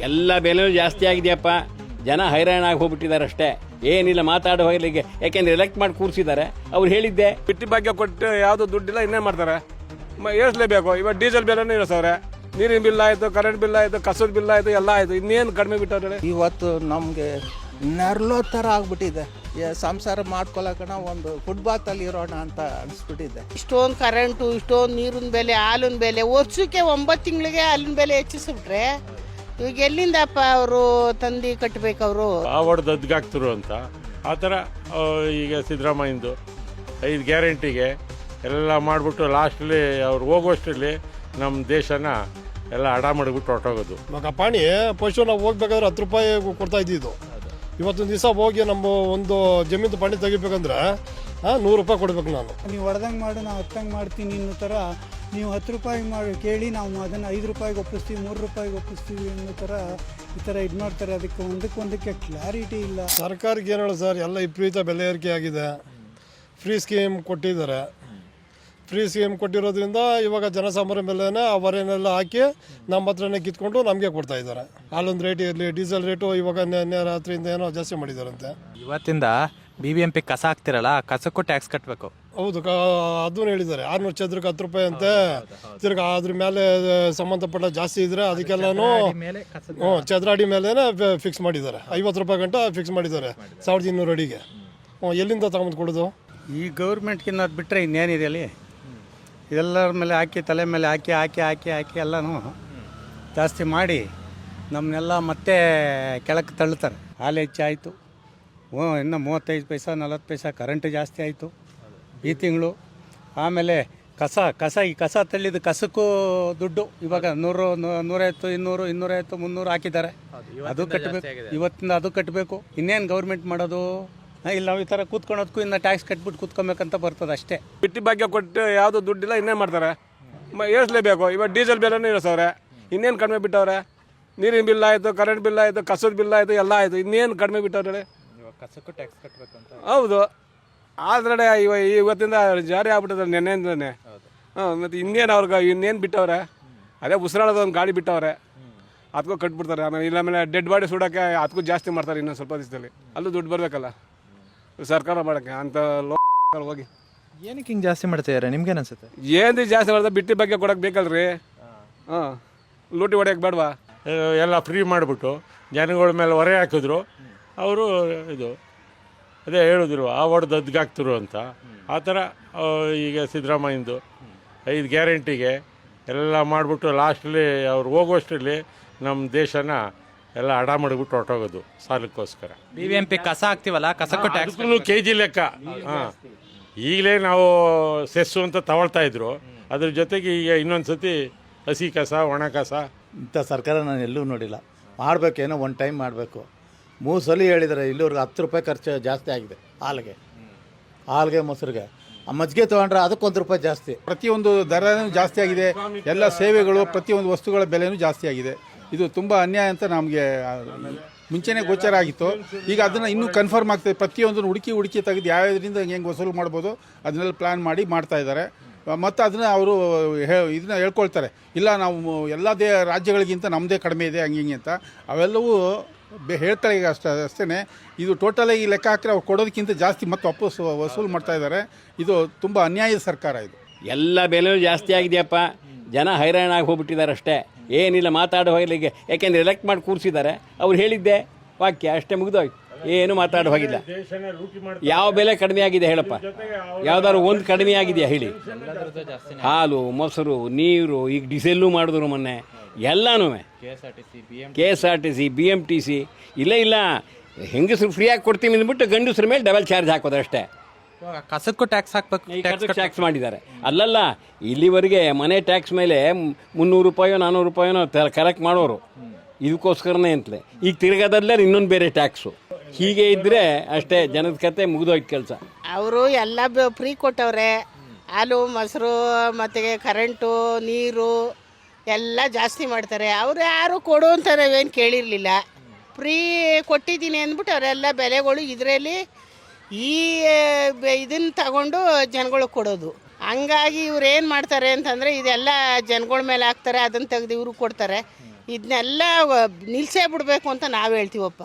ಎಲ್ಲ ಬೆಲೆನೂ ಜಾಸ್ತಿ ಆಗಿದೆಯಪ್ಪ. ಜನ ಹೈರಾಣ ಆಗಿ ಹೋಗ್ಬಿಟ್ಟಿದ್ದಾರೆ ಅಷ್ಟೇ. ಏನಿಲ್ಲ ಮಾತಾಡೋ ಹೋಗ್ಲಿಕ್ಕೆ ಯಾಕೆಂದ್ರೆ ಎಲೆಕ್ಟ್ ಮಾಡಿ ಕೂರಿಸಿದ್ದಾರೆ. ಅವ್ರು ಹೇಳಿದ್ದೆ ಬಿಟ್ಟಿ ಭಾಗ್ಯ ಕೊಟ್ಟು ಯಾವುದು ದುಡ್ಡಿಲ್ಲ ಇನ್ನೇನು ಮಾಡ್ತಾರೆ? ಮ- ಏರಿಸಲೇಬೇಕು. ಇವಾಗ ಡೀಸೆಲ್ ಬೆಲೆನೂ ಇಳಿಸವ್ರೆ ನೀರಿನ ಬಿಲ್ ಆಯಿತು ಕರೆಂಟ್ ಬಿಲ್ ಆಯಿತು ಕಸದ ಬಿಲ್ ಆಯಿತು ಎಲ್ಲ ಆಯಿತು. ಇನ್ನೇನು ಕಡಿಮೆ ಬಿಟ್ಟವ್ರೆ ಇವತ್ತು ನಮಗೆ ನರ್ಲೋ ಥರ ಆಗ್ಬಿಟ್ಟಿದೆ. ಏ, ಸಂಸಾರ ಮಾಡ್ಕೊಳಕಣ ಒಂದು ಫುಟ್ಬಾತಲ್ಲಿ ಇರೋಣ ಅಂತ ಅನಿಸ್ಬಿಟ್ಟಿದೆ. ಇಷ್ಟೊಂದು ಕರೆಂಟು ಇಷ್ಟೊಂದು ನೀರಿನ ಬೆಲೆ ಹಾಲಿನ ಬೆಲೆ. ವರ್ಷಕ್ಕೆ ಒಂಬತ್ತು ತಿಂಗಳಿಗೆ ಹಾಲಿನ ಬೆಲೆ ಹೆಚ್ಚಿಸ್ಬಿಟ್ರೆ ಇವಾಗ ಎಲ್ಲಿಂದಪ್ಪ ಅವರು ತಂದು ಕಟ್ಟಬೇಕು ಅವರು? ದದ್ಗಾಗ್ತಿರು ಅಂತ. ಆ ಥರ ಈಗ ಸಿದ್ದರಾಮಯ್ಯಂದು ಐದು ಗ್ಯಾರಂಟಿಗೆ ಎಲ್ಲ ಮಾಡಿಬಿಟ್ಟು ಲಾಸ್ಟಲ್ಲಿ ಅವ್ರು ಹೋಗುವಷ್ಟರಲ್ಲಿ ನಮ್ಮ ದೇಶನ ಎಲ್ಲ ಅಡ ಮಾಡಿಬಿಟ್ಟು ಹೊರಟೋಗೋದು. ಇವಾಗ ಪಾಣಿ ಪಶು ನಾವು ಹೋಗ್ಬೇಕಾದ್ರೆ ಹತ್ತು ರೂಪಾಯಿ ಕೊಡ್ತಾ ಇದ್ದಿದ್ದು ಇವತ್ತೊಂದು ದಿವಸ ಹೋಗಿ ನಮ್ಮ ಒಂದು ಜಮೀನು ಪಾಣಿ ತೆಗಿಬೇಕಂದ್ರೆ ನೂರು ರೂಪಾಯಿ ಕೊಡ್ಬೇಕು ನಾನು. ನೀವು ಹೊಡೆದಂಗೆ ಮಾಡು ನಾವು ಹತ್ತಂಗೆ ಮಾಡ್ತೀನಿ ಅನ್ನೋ ಥರ ನೀವು ಹತ್ತು ರೂಪಾಯಿ ಮಾಡಿ ಕೇಳಿ ನಾವು ಅದನ್ನು ಐದು ರೂಪಾಯಿಗೆ ಒಪ್ಪಿಸ್ತೀವಿ ಮೂರು ರೂಪಾಯಿಗೆ ಒಪ್ಪಿಸ್ತೀವಿ ಅನ್ನೋ ಥರ ಈ ಥರ ಇದು ಮಾಡ್ತಾರೆ. ಅದಕ್ಕೆ ಒಂದಕ್ಕೆ ಒಂದಕ್ಕೆ ಕ್ಲಾರಿಟಿ ಇಲ್ಲ. ಸರ್ಕಾರಕ್ಕೆ ಏನು ಹೇಳೋದು ಸರ್ ಎಲ್ಲ ವಿಪರೀತ ಬೆಲೆ ಏರಿಕೆ ಆಗಿದೆ. ಫ್ರೀ ಸ್ಕೀಮ್ ಕೊಟ್ಟಿದ್ದಾರೆ. ಫ್ರೀ ಸ್ಕೀಮ್ ಕೊಟ್ಟಿರೋದ್ರಿಂದ ಇವಾಗ ಜನಸಾಮಾನ್ಯ ಬೆಲೆನೇ ಆ ಹಾಕಿ ನಮ್ಮ ಹತ್ರನೇ ಕಿತ್ಕೊಂಡು ನಮಗೆ ಕೊಡ್ತಾ ಇದ್ದಾರೆ. ಹಾಲೊಂದು ರೇಟ್ ಇರಲಿ ಡೀಸೆಲ್ ರೇಟು ಇವಾಗ ನಿನ್ನೆ ರಾತ್ರಿಯಿಂದ ಏನೋ ಜಾಸ್ತಿ ಮಾಡಿದಾರಂತೆ. ಇವತ್ತಿಂದ ಬಿ ಬಿ ಎಂ ಪಿ ಕಸ ಹಾಕ್ತಿರಲ್ಲ ಕಸಕ್ಕೂ ಟ್ಯಾಕ್ಸ್ ಕಟ್ಟಬೇಕು ಹೌದು ಕ ಅದನ್ನು ಹೇಳಿದ್ದಾರೆ. ಆರ್ನೂರು ಚದ್ರಕ್ಕೆ ಹತ್ತು ರೂಪಾಯಿ ಅಂತೆ. ತಿರ್ಗಾ ಅದ್ರ ಮೇಲೆ ಸಂಬಂಧಪಟ್ಟ ಜಾಸ್ತಿ ಇದ್ರೆ ಅದಕ್ಕೆಲ್ಲನೂ ಹ್ಞೂ ಅಡಿ ಮೇಲೆ ಫಿಕ್ಸ್ ಮಾಡಿದ್ದಾರೆ. ಐವತ್ತು ರೂಪಾಯಿ ಗಂಟ ಫಿಕ್ಸ್ ಮಾಡಿದ್ದಾರೆ. ಸಾವಿರದ ಇನ್ನೂರು ಅಡಿಗೆ. ಹ್ಞೂ ಎಲ್ಲಿಂದ ತಗೊಂಬಂದು ಕೊಡೋದು? ಈ ಗೌರ್ಮೆಂಟ್ಗಿನ್ನ ಅದು ಬಿಟ್ಟರೆ ಇನ್ನೇನಿದೆ ಅಲ್ಲಿ? ಇದೆಲ್ಲರ ಮೇಲೆ ಹಾಕಿ ತಲೆ ಮೇಲೆ ಹಾಕಿ ಹಾಕಿ ಹಾಕಿ ಹಾಕಿ ಎಲ್ಲನೂ ಜಾಸ್ತಿ ಮಾಡಿ ನಮ್ಮನ್ನೆಲ್ಲ ಮತ್ತೆ ಕೆಳಕ್ಕೆ ತಳ್ಳುತ್ತಾರೆ. ಹಾಲು ಹೆಚ್ಚಾಯಿತು. ಓ ಇನ್ನು ಮೂವತ್ತೈದು ಪೈಸಾ ನಲ್ವತ್ತು ಪೈಸ ಕರೆಂಟ್ ಜಾಸ್ತಿ ಆಯಿತು ಈ ತಿಂಗಳು. ಆಮೇಲೆ ಕಸ ಕಸ ಈ ಕಸ ತಳ್ಳಿದ ಕಸಕ್ಕೂ ದುಡ್ಡು. ಇವಾಗ ನೂರು ನೂರೈವತ್ತು ಇನ್ನೂರು ಇನ್ನೂರೈವತ್ತು ಮುನ್ನೂರು ಹಾಕಿದ್ದಾರೆ. ಅದು ಕಟ್ಟಬೇಕು ಇವತ್ತಿಂದ ಅದು ಕಟ್ಟಬೇಕು ಇನ್ನೇನು ಗೌರ್ಮೆಂಟ್ ಮಾಡೋದು? ಇಲ್ಲಿ ನಾವು ಈ ಥರ ಕೂತ್ಕೊಳೋದಕ್ಕೂ ಇನ್ನು ಟ್ಯಾಕ್ಸ್ ಕಟ್ಬಿಟ್ಟು ಕೂತ್ಕೊಬೇಕಂತ ಬರ್ತದೆ ಅಷ್ಟೇ. ಬಿಟ್ಟಿ ಭಾಗ್ಯ ಕೊಟ್ಟು ಯಾವುದು ದುಡ್ಡಿಲ್ಲ ಇನ್ನೇನು ಮಾಡ್ತಾರೆ? ಮ- ಏರಿಸಲೇಬೇಕು. ಇವಾಗ ಡೀಸೆಲ್ ಬೆಲೆನೂ ಇಳಿಸವ್ರೆ ಇನ್ನೇನು ಕಡಿಮೆ ಬಿಟ್ಟವ್ರೆ? ನೀರಿನ ಬಿಲ್ ಆಯಿತು ಕರೆಂಟ್ ಬಿಲ್ ಆಯಿತು ಕಸದ ಬಿಲ್ ಆಯಿತು ಎಲ್ಲ ಆಯಿತು. ಇನ್ನೇನು ಕಡಿಮೆ ಬಿಟ್ಟವ್ರೆ ಕಸಕ್ಕೂ ಟ್ಯಾಕ್ಸ್ ಕಟ್ಟಬೇಕು ಅಂತ ಹೌದು. ಆದ್ರೆ ಇವ ಇವತ್ತಿಂದ ಜಾರಿ ಆಗ್ಬಿಟ್ಟದ ನೆನ್ನೆಯಿಂದನೇ. ಹಾಂ ಮತ್ತು ಇನ್ನೇನು ಅವ್ರಿಗೆ ಇನ್ನೇನು ಬಿಟ್ಟವ್ರೆ? ಅದೇ ಉಸಿರಾಡೋದು ಒಂದು ಗಾಡಿ ಬಿಟ್ಟವ್ರೆ. ಅದಕ್ಕೂ ಕಟ್ಬಿಡ್ತಾರೆ. ಆಮೇಲೆ ಇಲ್ಲ ಆಮೇಲೆ ಡೆಡ್ ಬಾಡಿ ಸುಡೋಕ್ಕೆ ಅದಕ್ಕೂ ಜಾಸ್ತಿ ಮಾಡ್ತಾರೆ ಇನ್ನೊಂದು ಸ್ವಲ್ಪ ದಿವಸದಲ್ಲಿ. ಅಲ್ಲೂ ದುಡ್ಡು ಬರಬೇಕಲ್ಲ. ಸರ್ಕಾರ ಮಾಡೋಕ್ಕೆ ಅಂತ ಲೋ ಹೋಗಿ. ಏನಕ್ಕೆ ಹಿಂಗೆ ಜಾಸ್ತಿ ಮಾಡ್ತಿದ್ದಾರೆ ನಿಮ್ಗೇನು ಅನ್ಸುತ್ತೆ? ಏನು ಜಾಸ್ತಿ ಮಾಡ್ತಾರೆ ಬಿಟ್ಟಿ ಬಗ್ಗೆ ಕೊಡೋಕೆ ಬೇಕಲ್ರಿ? ಹಾಂ. ಲೂಟಿ ಹೊಡೆಯೋಕೆ ಬೇಡವಾ? ಎಲ್ಲ ಫ್ರೀ ಮಾಡಿಬಿಟ್ಟು ಜನಗಳ ಮೇಲೆ ಹೊರೆ ಹಾಕಿದ್ರು. ಅವರು ಇದು ಅದೇ ಹೇಳಿದ್ರು ಆವಡ್ ಅದ್ಗಾಕ್ತರು ಅಂತ. ಆ ಥರ ಈಗ ಸಿದ್ದರಾಮಯ್ಯಂದು ಐದು ಗ್ಯಾರಂಟಿಗೆ ಎಲ್ಲ ಮಾಡಿಬಿಟ್ಟು ಲಾಸ್ಟಲ್ಲಿ ಅವ್ರು ಹೋಗುವಷ್ಟರಲ್ಲಿ ನಮ್ಮ ದೇಶನ ಎಲ್ಲ ಅಡ ಮಾಡಿಬಿಟ್ಟು ಹೊಟ್ಟೋಗೋದು ಸಾಲಕ್ಕೋಸ್ಕರ. ಬಿ ಬಿ ಎಂ ಪಿ ಕಸ ಹಾಕ್ತಿವಲ್ಲ? ಕಸ ಕೊಟ್ಟು ಕೆ ಜಿ ಲೆಕ್ಕ. ಹಾಂ. ಈಗಲೇ ನಾವು ಸೆಸ್ಸು ಅಂತ ತಗೊಳ್ತಾ ಇದ್ರು. ಅದ್ರ ಜೊತೆಗೆ ಈಗ ಇನ್ನೊಂದು ಸತಿ ಹಸಿ ಕಸ ಒಣ ಕಸ. ಇಂಥ ಸರ್ಕಾರ ನಾನು ಎಲ್ಲೂ ನೋಡಿಲ್ಲ. ಮಾಡಬೇಕೇನೋ ಒನ್ ಟೈಮ್ ಮಾಡಬೇಕು. ಮೂರು ಸಲ ಹೇಳಿದ್ದಾರೆ ಇಲ್ಲಿವ್ರಿಗೆ ಹತ್ತು ರೂಪಾಯಿ ಖರ್ಚು ಜಾಸ್ತಿ ಆಗಿದೆ ಹಾಲಿಗೆ. ಹಾಲಿಗೆ, ಮೊಸರಿಗೆ. ಆ ಮಜ್ಜಿಗೆ ತೊಗೊಂಡ್ರೆ ಅದಕ್ಕೊಂದು ರೂಪಾಯಿ ಜಾಸ್ತಿ. ಪ್ರತಿಯೊಂದು ದರನೂ ಜಾಸ್ತಿ ಆಗಿದೆ. ಎಲ್ಲ ಸೇವೆಗಳು, ಪ್ರತಿಯೊಂದು ವಸ್ತುಗಳ ಬೆಲೆನೂ ಜಾಸ್ತಿ ಆಗಿದೆ. ಇದು ತುಂಬ ಅನ್ಯಾಯ ಅಂತ ನಮಗೆ ಮುಂಚೆನೇ ಗೋಚರ ಆಗಿತ್ತು. ಈಗ ಅದನ್ನು ಇನ್ನೂ ಕನ್ಫರ್ಮ್ ಆಗ್ತದೆ ಪ್ರತಿಯೊಂದನ್ನು ಹುಡುಕಿ ಹುಡುಕಿ ತೆಗೆದು ಯಾವ್ಯಾವ್ದರಿಂದ ಹೆಂಗೆ ವಸೂಲು ಮಾಡ್ಬೋದು ಅದನ್ನೆಲ್ಲ ಪ್ಲ್ಯಾನ್ ಮಾಡಿ ಮಾಡ್ತಾ ಇದ್ದಾರೆ. ಮತ್ತು ಅದನ್ನು ಅವರು ಹೇ, ಇದನ್ನ ಹೇಳ್ಕೊಳ್ತಾರೆ. ಇಲ್ಲ, ನಾವು ಎಲ್ಲ ದೇ ರಾಜ್ಯಗಳಿಗಿಂತ ನಮ್ಮದೇ ಕಡಿಮೆ ಇದೆ, ಹಂಗೆ ಹಿಂಗೆ ಅಂತ. ಅವೆಲ್ಲವೂ ಬೆ ಹೇಳ್ತಾಳೆ ಈಗ ಅಷ್ಟೇ ಅಷ್ಟೇ ಇದು ಟೋಟಲಾಗಿ ಲೆಕ್ಕ ಹಾಕಿದ್ರೆ ಅವ್ರು ಕೊಡೋದಕ್ಕಿಂತ ಜಾಸ್ತಿ ಮತ್ತೆ ವಾಪಸ್ ವಸೂಲು ಮಾಡ್ತಾ ಇದ್ದಾರೆ. ಇದು ತುಂಬ ಅನ್ಯಾಯದ ಸರ್ಕಾರ ಇದು. ಎಲ್ಲ ಬೆಲೆನೂ ಜಾಸ್ತಿ ಆಗಿದೆಯಪ್ಪ. ಜನ ಹೈರಾಣ ಆಗಿ ಹೋಗ್ಬಿಟ್ಟಿದ್ದಾರೆ ಅಷ್ಟೇ. ಏನಿಲ್ಲ, ಮಾತಾಡೋ ಹೋಗಲಿಕ್ಕೆ ಯಾಕೆಂದ್ರೆ ಎಲೆಕ್ಟ್ ಮಾಡಿ ಕೂರಿಸಿದ್ದಾರೆ. ಅವ್ರು ಹೇಳಿದ್ದೆ ವಾಕ್ಯ, ಅಷ್ಟೇ ಮುಗಿದೋಯ್ತು. ಏನು ಮಾತಾಡೋ ಹೋಗಿಲ್ಲ. ಯಾವ ಬೆಲೆ ಕಡಿಮೆ ಆಗಿದೆ ಹೇಳಪ್ಪ. ಯಾವ್ದಾದ್ರು ಒಂದು ಕಡಿಮೆ ಆಗಿದೆಯಾ ಹೇಳಿ. ಹಾಲು, ಮೊಸರು, ನೀರು, ಈಗ ಡಿಸೆಲ್ಲು ಮಾಡಿದ್ರು ಮೊನ್ನೆ. ಎಲ್ಲನೂ. K S R T C B M K S R T C B M T C ಇಲ್ಲ ಇಲ್ಲ. ಹೆಂಗಸರು ಫ್ರೀಯಾಗಿ ಕೊಡ್ತೀವಿ ಅಂದ್ಬಿಟ್ಟು ಗಂಡಸ್ರ ಮೇಲೆ ಡಬಲ್ ಚಾರ್ಜ್ ಹಾಕೋದು ಅಷ್ಟೇ. ಕಸಕ್ಕೂ ಟ್ಯಾಕ್ಸ್ ಹಾಕ್ಬೇಕು ಟ್ಯಾಕ್ಸ್ ಟ್ಯಾಕ್ಸ್ ಮಾಡಿದ್ದಾರೆ. ಅಲ್ಲಲ್ಲ ಇಲ್ಲಿವರೆಗೆ ಮನೆ ಟ್ಯಾಕ್ಸ್ ಮೇಲೆ ಮುನ್ನೂರು ರೂಪಾಯೋ ನಾನ್ನೂರು ರೂಪಾಯೋ ಕಲೆಕ್ಟ್ ಮಾಡೋರು. ಇದಕ್ಕೋಸ್ಕರನೇ ಅಂತಲೇ. ಈಗ ತಿರುಗದಲ್ಲೇ ಇನ್ನೊಂದು ಬೇರೆ ಟ್ಯಾಕ್ಸು ಹೀಗೆ ಇದ್ದರೆ ಅಷ್ಟೇ ಜನದ ಕತೆ ಮುಗಿದೋಯ್ತು ಕೆಲಸ. ಅವರು ಎಲ್ಲ ಫ್ರೀ ಕೊಟ್ಟವ್ರೆ. ಹಾಲು ಮೊಸರು ಮತ್ತು ಕರೆಂಟು ನೀರು ಎಲ್ಲ ಜಾಸ್ತಿ ಮಾಡ್ತಾರೆ. ಅವ್ರು ಯಾರು ಕೊಡು ಅಂತ ನಾವೇನು ಕೇಳಿರಲಿಲ್ಲ. ಫ್ರೀ ಕೊಟ್ಟಿದ್ದೀನಿ ಅಂದ್ಬಿಟ್ಟು ಅವರೆಲ್ಲ ಬೆಲೆಗಳು ಇದರಲ್ಲಿ ಈ ಇದನ್ನು ತಗೊಂಡು ಜನಗಳಿಗೆ ಕೊಡೋದು. ಹಂಗಾಗಿ ಇವ್ರು ಏನು ಮಾಡ್ತಾರೆ ಅಂತಂದರೆ ಇದೆಲ್ಲ ಜನಗಳ ಮೇಲೆ ಹಾಕ್ತಾರೆ ಅದನ್ನು ತೆಗೆದು ಇವ್ರಿಗೆ ಕೊಡ್ತಾರೆ. ಇದನ್ನೆಲ್ಲ ನಿಲ್ಸೇ ಬಿಡಬೇಕು ಅಂತ ನಾವು ಹೇಳ್ತೀವಪ್ಪ.